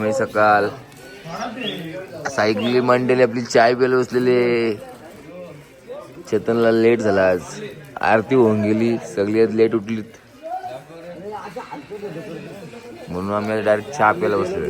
मी सकाळ. सायकली मांडलेली आपली चाय प्यायला बसलेली चेतनला लेट झाला आज. आरती होऊन गेली. सगळी आज लेट उठलीत. म्हणून आम्ही डायरेक्ट चहा प्यायला बसलो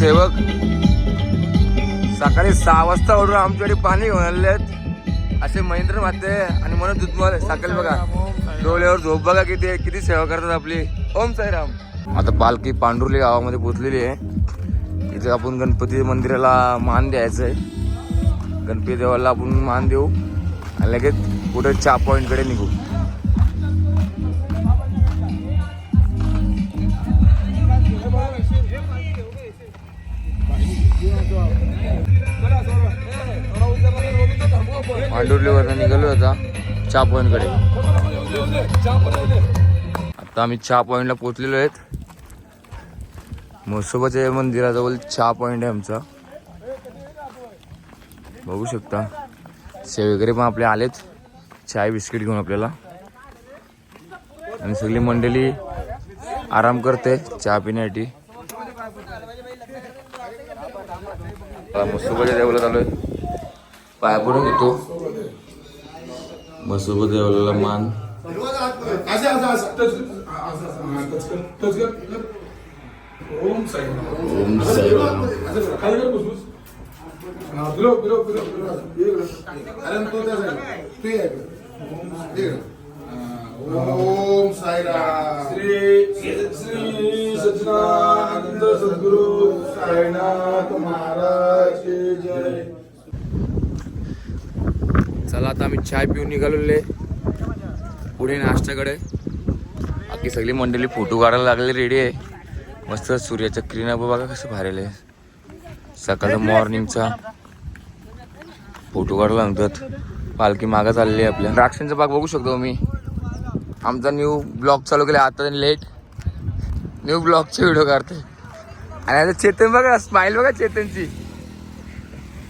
सेवक. सकाळी सहा वाजता ओढून आमच्याकडे पाणी घेऊन आहेत. असे महेंद्र माते आणि म्हणून दुधमाल सकाळी बघा. डोळ्यावर झोप बघा किती किती सेवा करतात आपली. ओम साईराम. आता पालखी पांडुर्ली गावामध्ये पोचलेली आहे. इथे आपण गणपती मंदिराला मान द्यायचं आहे. गणपती देवाला आपण मान देऊ. आणि लगेच पुढे चहा पॉईंटकडे निघू. पांडुर्लीवरनं निघालो आता चहा पॉईंटकडे. आता आम्ही चहा पॉईंटला पोचलेलो आहेत. म्हसोबाच्या मंदिराजवळ चहा पॉईंट आहे आमचा. बघू शकता. सेवेकरी पण आपले आलेच चाय बिस्किट घेऊन आपल्याला. आणि सगळी मंडळी आराम करते चहा पिण्यासाठी. मसोबाच्या देवाला चालू पाया पडून घेतो. मसोबा देवाला मान. ओम साई. ओम साईराम ओम साईराम श्री श्री सच्चिदानंद सद्गुरु साईनाथ महाराज की जय. चला आता आम्ही चाय पिऊन निघालेले. पुढे नाश्त्याकडे. बाकी सगळी मंडळी फोटो काढायला लागले रेडी आहे. मस्त सूर्याच्या किरणा बघा कसं भारेल आहे सकाळचा मॉर्निंगचा फोटो काढायला लागतात. पालखी मागं चालली आहे आपल्या. द्राक्षांचा बाग बघू शकतो मी. आमचा न्यू ब्लॉग चालू केला आता लेट न्यू ब्लॉगचे व्हिडिओ काढते आणि आता चेतन बघा स्माईल बघा चेतनची.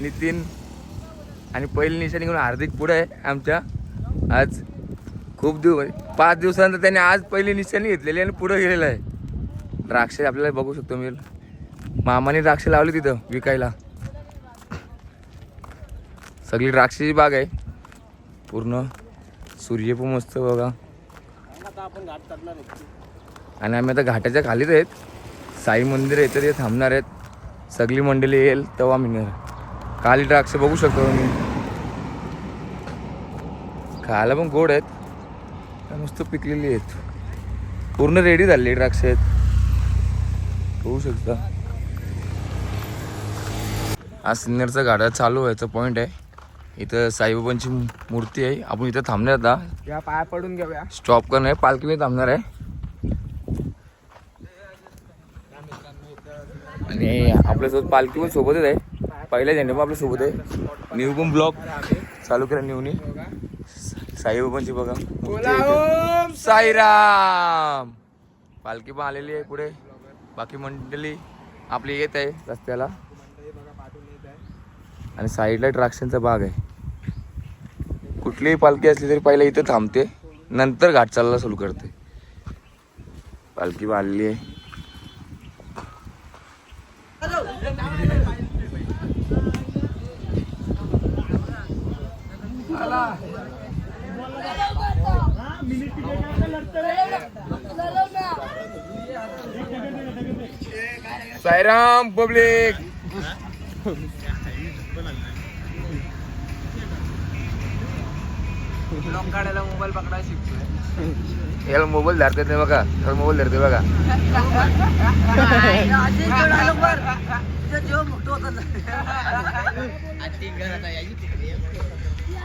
नितीन. आणि पहिली निशाणी घेऊन हार्दिक पुढे आहे आमच्या. आज खूप दिवस पाच दिवसानंतर त्याने आज पहिली निशाणी घेतलेली आणि पुढे गेलेला आहे. द्राक्ष आपल्याला बघू शकतो मी. मामाने द्राक्ष लावली तिथं विकायला. सगळी द्राक्षाची बाग आहे. पूर्ण सूर्य पण मस्त बघा. आणि आम्ही आता घाटाच्या खालीच आहेत. साई मंदिर आहे तर ते थांबणार आहेत. सगळी मंडळी येईल तेव्हा मी काली द्राक्ष बघू शकतो मी. खायला पण गोड आहेत. मस्त पिकलेली आहेत. पूर्ण रेडी झालेली द्राक्ष आहेत. बघू शकता. आज सिन्नरचा गाडा चालू व्हायचा पॉईंट आहे. इथं साईबाबांची मूर्ती आहे. आपण इथं थांबणार आता. पाया पडून घेऊया. स्टॉप करणार आहे. पालखी मी थांबणार आहे. आणि आपल्यासोबत पालखी पण सोबतच आहे. पहिल्या झेंडे पण आपल्यासोबत आहे. न्यू पण ब्लॉक चालू केला न्यूनी. साईबाबांची बघा. इथे. साईराम. पालखी पण आलेली आहे पुढे. बाकी मंडळी आपली येत आहे रस्त्याला. आणि साईडला द्राक्षांचा बाग आहे. कुठलीही पालखी असली तरी पहिला इथं थांबते. नंतर घाट चालला सुरू करते. पालखी बांधली आहे. साईराम पब्लिक मोबाईल पकडायला शिकतोय. याला मोबाईल धरतात नाही बघा. याला मोबाईल धरते बघा.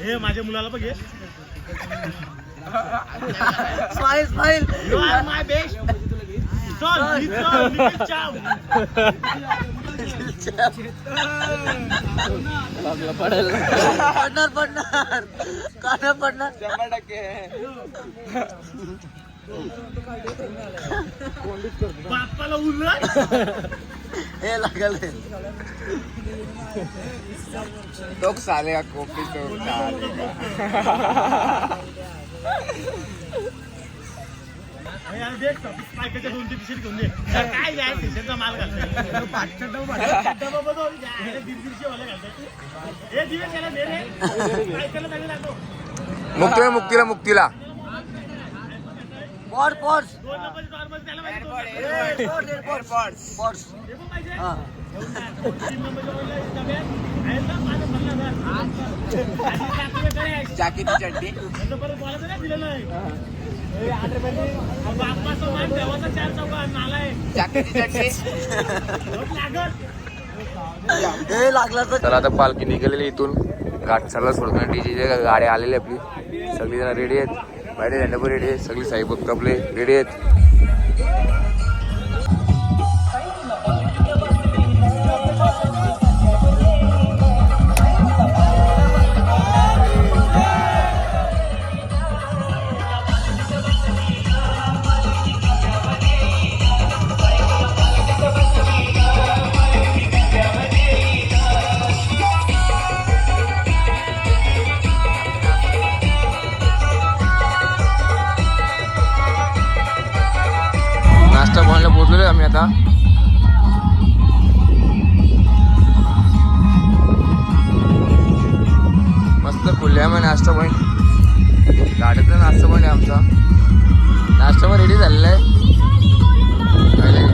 हे माझ्या मुलाला बघ smile smile you are my best चल चल निखिल चाव पडणार पडणार. काढ पडणार. शंभर टक्के. बाप्पाला उरलं? हे लागल तो साले का कोपी तो साले का. यार देख बायकाच्या दोन तीन टी-शर्ट घेऊन दे. काय यार टी-शर्टचा माल घालतोय पाचशे डबा. बदल यार दीड दीडशे वाला घालतोय हे दिवे त्याला दे रे. बायकाला चांगलं लागतो मुक्तीला मुक्तीला मुक्तीला. Pod pods. पॉड्स? जाकीची आहे जाकीची हे. लागला. तर आता पालखी निघालेली इथून. घाट सरला सोडतो डीजे गाड्या आलेली आपली. सगळी जण रेडी आहेत. बाहेर रेडी आहे सगळे साईभक्त आपले रेडी आहेत.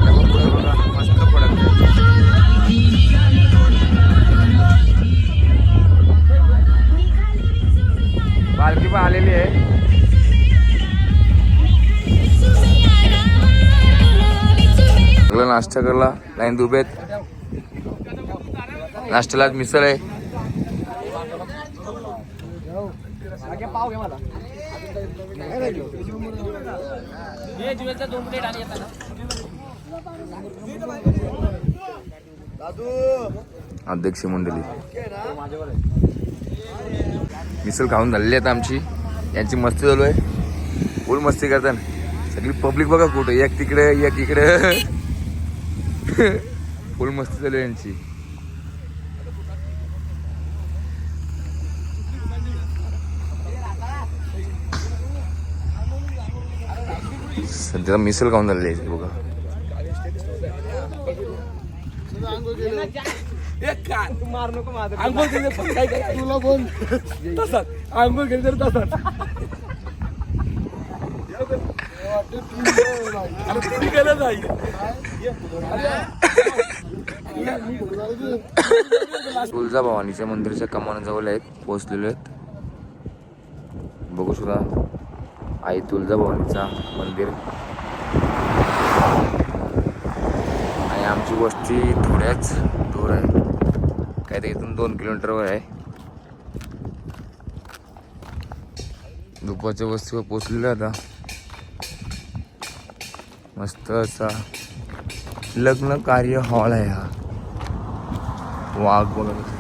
मग पुढे बघा, मस्त पडत आहे. पालखी पण आलेली आहे. सगळं नाश्ता करला. लाईन आहेत. नाश्त्याला आज मिसळ आहे. अध्यक्ष मंडळी. मिसळ खाऊन झालेली आहेत आमची. यांची मस्ती चालू आहे. फुल मस्ती करतात सगळी पब्लिक बघा कुठं. एक तिकडे एक इकडे. फुल मस्ती चालू आहे यांची. सध्या मिसल खाऊन झालेली आहे बघा आंघोळ केली पण काय काय तुला बोल तसाच आंघोळ केली तर तसाच अरे नाही मंदिराच्या कमानाजवळ आहेत पोहोचलेले आहेत. बघू सुद्धा आई तुळजाभवानीचा मंदिर. आणि आमची वस्ती थोड्याच दूर आहे. काहीतरी इथून दोन किलोमीटरवर आहे. दुपारच्या वस्तीवर पोचलेलो आता. मस्त असा लग्न कार्य हॉल आहे हा. वाघ बघा कसं.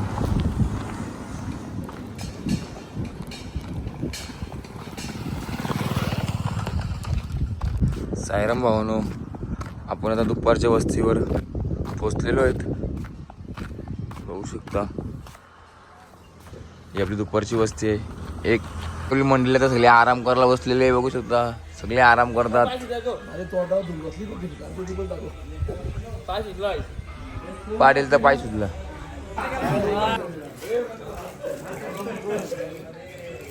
सायराम भावानो आपण आता दुपारच्या वस्तीवर पोचलेलो आहेत. बघू शकता. ही आपली दुपारची वस्ती आहे. एक आपली मंडळी आता सगळे आराम करायला बसलेले आहे बघू शकता. सगळे आराम करतात. पाटील तर पाय सुटला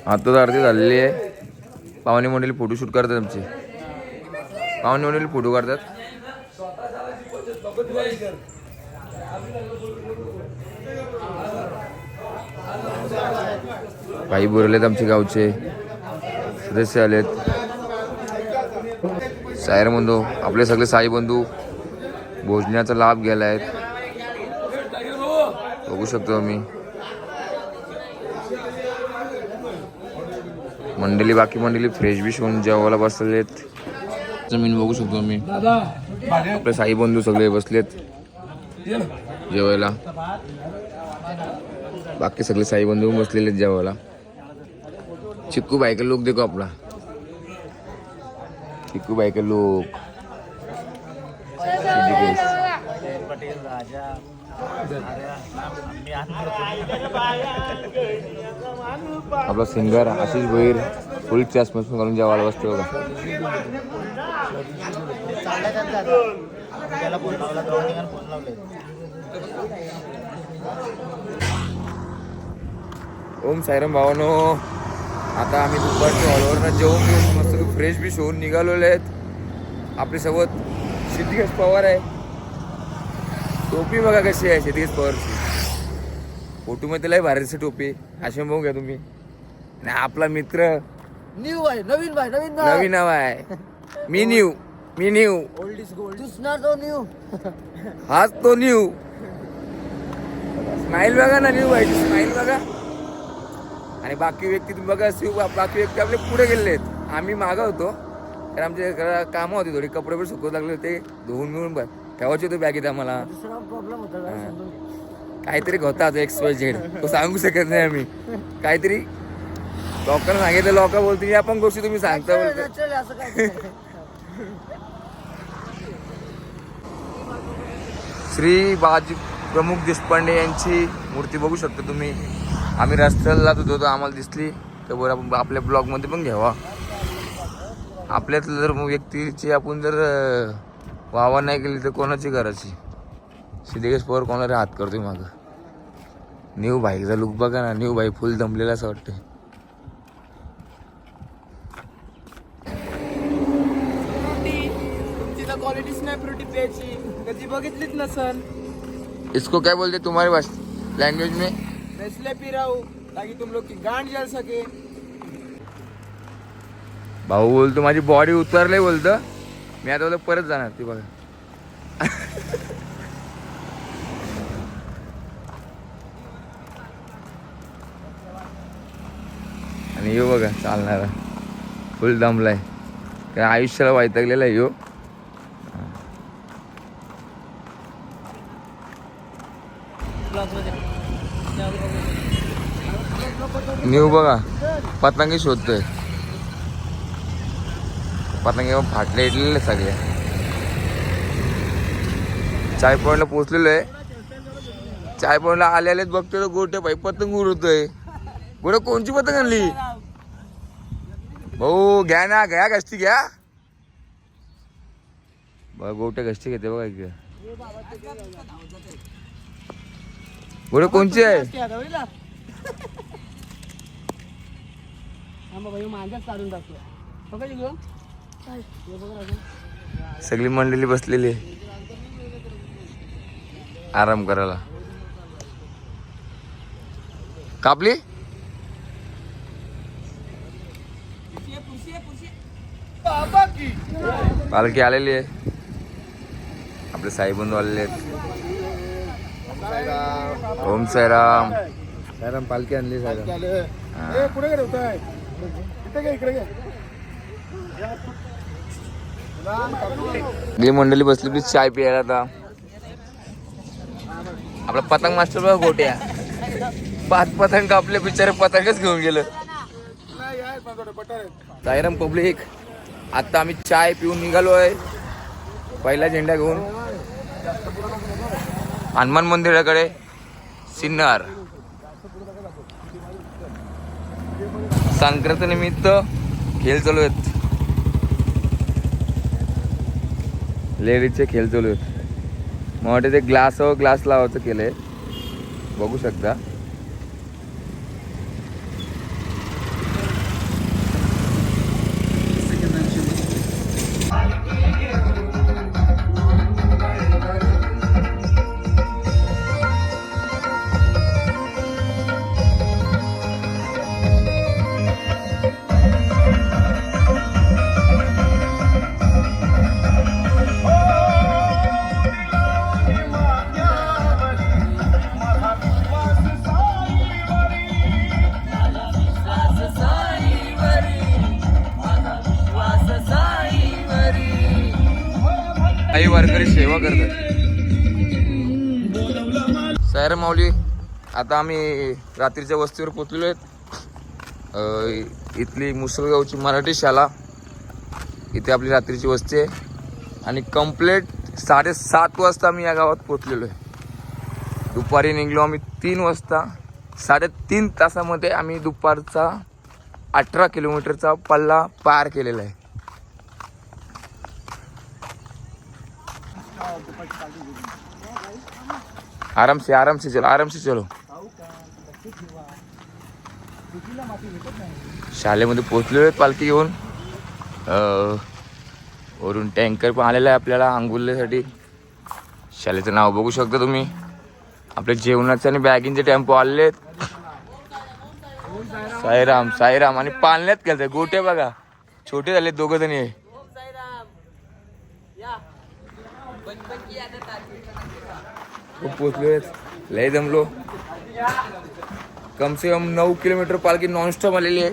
आता आरती झालेली आहे. पाहुणे मंडळी फोटोशूट करतात आमचे. पाहुणे मंडळी फोटो काढतात. भाई बोरलेत आमचे गावचे. सदस्य आलेत. सायर बंधू आपले सगळे साई बंधू भोजनाचा लाभ घ्यायला आहेत बघू शकतो आम्ही. मंडळी बाकी मंडळी फ्रेश बिश होऊन जेवायला बसलेत. जमीन बघू शकतो आम्ही आपले साई बंधू सगळे बसलेत. जेवायला. बाकी सगळे साई बंधू बसलेले आहेत जेवायला. चिक्कू बाई का लोक देखो आपला. चिक्कू बाई का लोक. आपला सिंगर आशिष भोईर फुल चष्मा घालून जेवायला बसतो बघा. त्याला फोन लावला दोघांनी फोन लावले ओम साईराम भावानो आता आम्ही दुपारच्या हॉलवरनं जेवून घेऊन मस्त फ्रेश बी होऊन निघालेले आहेत. आपल्यासोबत सिद्धिकेश पवार आहे. टोपी बघा कशी आहे सिद्धिकेश पवारची. फोटोमध्ये लय भारीची टोपी. अशी बघू घ्या तुम्ही. आणि आपला मित्र न्यू आहे नवीन भाई नवीन नवीन नाव आहे. मी न्यू मी न्यू. ओल्ड इज गोल्ड दुसरा तो न्यू. हाच तो न्यू. स्माईल बघा ना न्यू व्हायची स्माईल बघा. आणि बाकी व्यक्ती तुम्ही बघा शिव बाकी व्यक्ती आपले पुढे गेलेले आहेत. आम्ही मागं होतो. तर आमचे घरा कामं होती थोडी कपडे पण सुकवत लागले होते धुवून मिळून बघ ठेवायचे होते बॅगेत आम्हाला. काहीतरी होता एक्स वाय झेड तो सांगू शकत नाही आम्ही. काहीतरी. लोकांना सांगितलं लोक बोलतील या पण गोष्टी तुम्ही सांगता बोलता. श्री बाजी प्रमुख देशपांडे यांची मूर्ती बघू शकता तुम्ही. आम्ही रस्त्याला जात होतो आम्हाला दिसली तर बरं आपण आपल्या ब्लॉगमध्ये पण घ्यावा. आपल्यातलं जर व्यक्तीची आपण जर वावा नाही केली तर कोणाची करायची सिद्धेश पवार कोणाला हात करतोय मागं? न्यू बाईकचा लुक बघा ना न्यू बाई फुल दमलेला असं वाटतं तुमची तर क्वालिटीच नाही फ्रुटी प्यायची कधी बघितलीच नसन इसको क्या बोलते तुम्हारी लैंग्वेज में? नेस्ले पिराऊ ताकि तुम लोग की गांड जल सके. भाऊ बोलतो माझी बॉडी उतरले बोलतं. मी आता बोलतो परत जाणार ती बघा. आणि यो बघा चालणारा. फुल दमलाय. काय आयुष्याला वैतागलेला आहे यो. न्यू बघा पतंगी शोधतोय. पतंगी फाटले इडलेले सगळे. चाय पॉईंटला पोचलेलो आहे चाय पॉईंटला आले आलेच बघतोय तर गोटे भाई पतंग उडवतोय. गोटे कोणची पतंग आणली? भाऊ घ्या ना घ्या गस्ती घ्या. बघा गोटे गस्ती घेते बघा इकडे. गोटे कोणची आहे? माझ्याच काढून टाकतो. बघा घेऊन सगळी मंडळी बसलेली आहे. आराम करायला. कापली? पालखी आलेली आहे. आपले साई बंधू आलेले आहेत. ओम साईराम. साईराम पालखी आणली साईराम. पुढे गेली मंडळी बसली प्लीज चाय प्यायला आता. आपला पतंग मास्टर बघा गोट्या. पाच पतंग कापले बिचारे पतंगच घेऊन गेलं. साईराम पब्लिक आता आम्ही चाय पिऊन निघालो आहे पहिला झेंडा घेऊन. हनुमान मंदिराकडे सिन्नर. संक्रांत निमित्त खेळ चालू आहेत. लेडीजचे खेळ चालू आहेत. मग वाटते ते ग्लासवर ग्लास लावायचं केलंय. बघू शकता. आता आम्ही रात्रीच्या वस्तीवर पोचलेलो आहेत. इथली मुसलगावची मराठी शाळा. इथे आपली रात्रीची वस्ती आहे. आणि कम्प्लेट साडेसात वाजता आम्ही या गावात पोचलेलो आहे. दुपारी निघलो आम्ही तीन वाजता. साडेतीन तासामध्ये आम्ही दुपारचा अठरा किलोमीटरचा पल्ला पार केलेला आहे. आराम से आराम से चलो आराम से चलो. शाळेमध्ये पोचलेलो आहेत पालखी घेऊन. अं, वरून टँकर पण आलेला आहे आपल्याला आंघोळीसाठी. शाळेचं नाव बघू शकता तुम्ही. आपले जेवणाचे आणि बॅगिंगचे टेम्पो आलेले आहेत. साईराम साईराम आणि पालण्यात केलं गोटे बघा. छोटे झाले दोघं जणी. पोचलोय लय जमलो. कम से कम नऊ किलोमीटर पालखी नॉनस्टॉप आलेली आहे.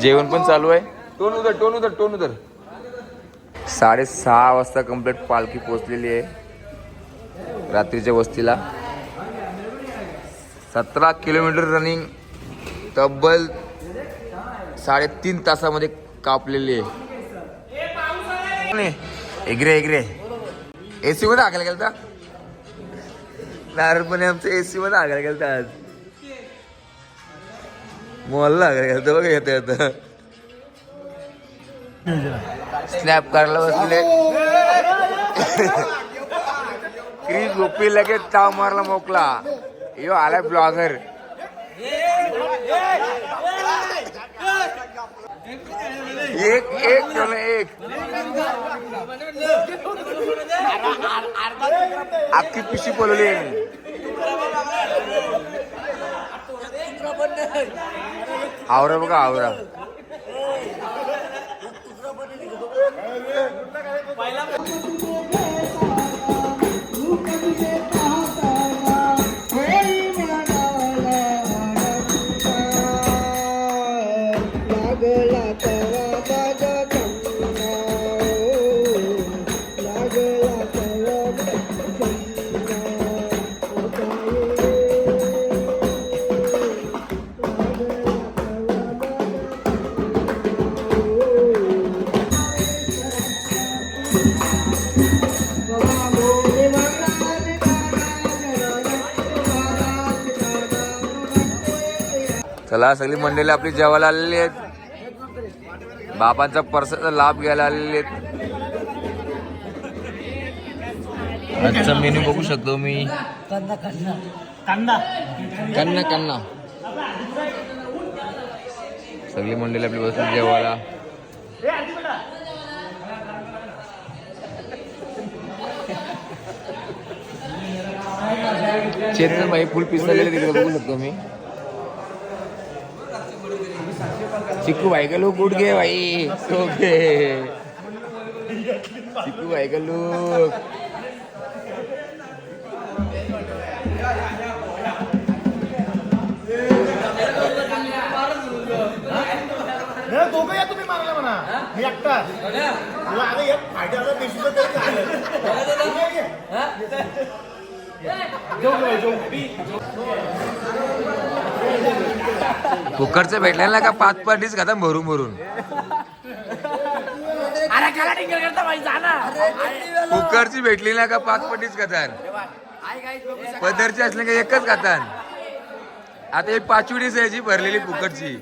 जेवण पण चालू आहे. टोन उधर टोन उधर टोन उधर. साडेसहा वाजता कंप्लीट पालखी पोचलेली आहे. रात्रीच्या वस्तीला. सतरा किलोमीटर रनिंग तब्बल साडेतीन तासामध्ये कापलेली आहे. एग्रे एग्रे एसी मध्ये हाकायला गेलता नारळपणे आमचं एसी मध्ये आग्रा गेलता आज. मॉलला आग्रा गेलता बघा येतं येतं स्नॅप करायला बसले. क्रिस गोपी लगेच ताव मारला मोकला. यो आलाय ब्लॉगर. एक एक ठेवलं एक. अख्खी पिशी बोलली आहे मी. आवरा बघा आवरा. पहिला चला सगळी मंडळी आपली जेवायला आलेली आहेत. बाबांचा परसाचा लाभ घ्यायला आलेले आहेत. आजचा मेन्यू बघू शकतो मी. कांदा कांदा. कांदा कन्ना कन्ना सगळी मंडळी आपली बसून जेवायला. चेतन भाई फुल पिस्ता गेले तिकडे बघू शकतो मी. चिक्कू भाई का लुक उठ गए भाई। सो गए। चिक्कू भाई का लुक। नाही, दोघं या तुम्ही मारला म्हणा. मी एकटा. तुला आता तरी चालेल. कुकरचं भेटलं ना का? पाच पाच डिश खाता भरून. भरून कुकरची भेटली ना. का? पाच डिश खातात पदरची असली का एकच खातात आता एक पाचवी डिश यायची भरलेली कुकरची.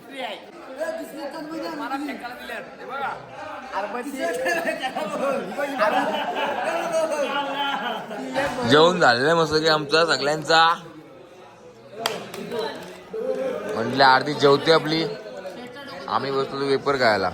जेवण झालेलं आहे मस्त की आमचा सगळ्यांचा. म्हटलं अर्धी जेवते आपली. आम्ही बसतो वेपर खायला.